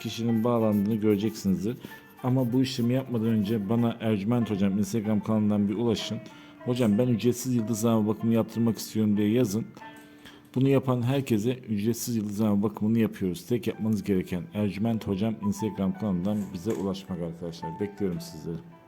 kişinin bağlandığını göreceksinizdir. Ama bu işlemi yapmadan önce bana Ercüment Hocam Instagram kanalından bir ulaşın. Hocam ben ücretsiz yıldızlama bakımı yaptırmak istiyorum diye yazın. Bunu yapan herkese ücretsiz yıldızlama bakımını yapıyoruz. Tek yapmanız gereken Ercüment Hocam Instagram kanalından bize ulaşmak arkadaşlar. Bekliyorum sizleri.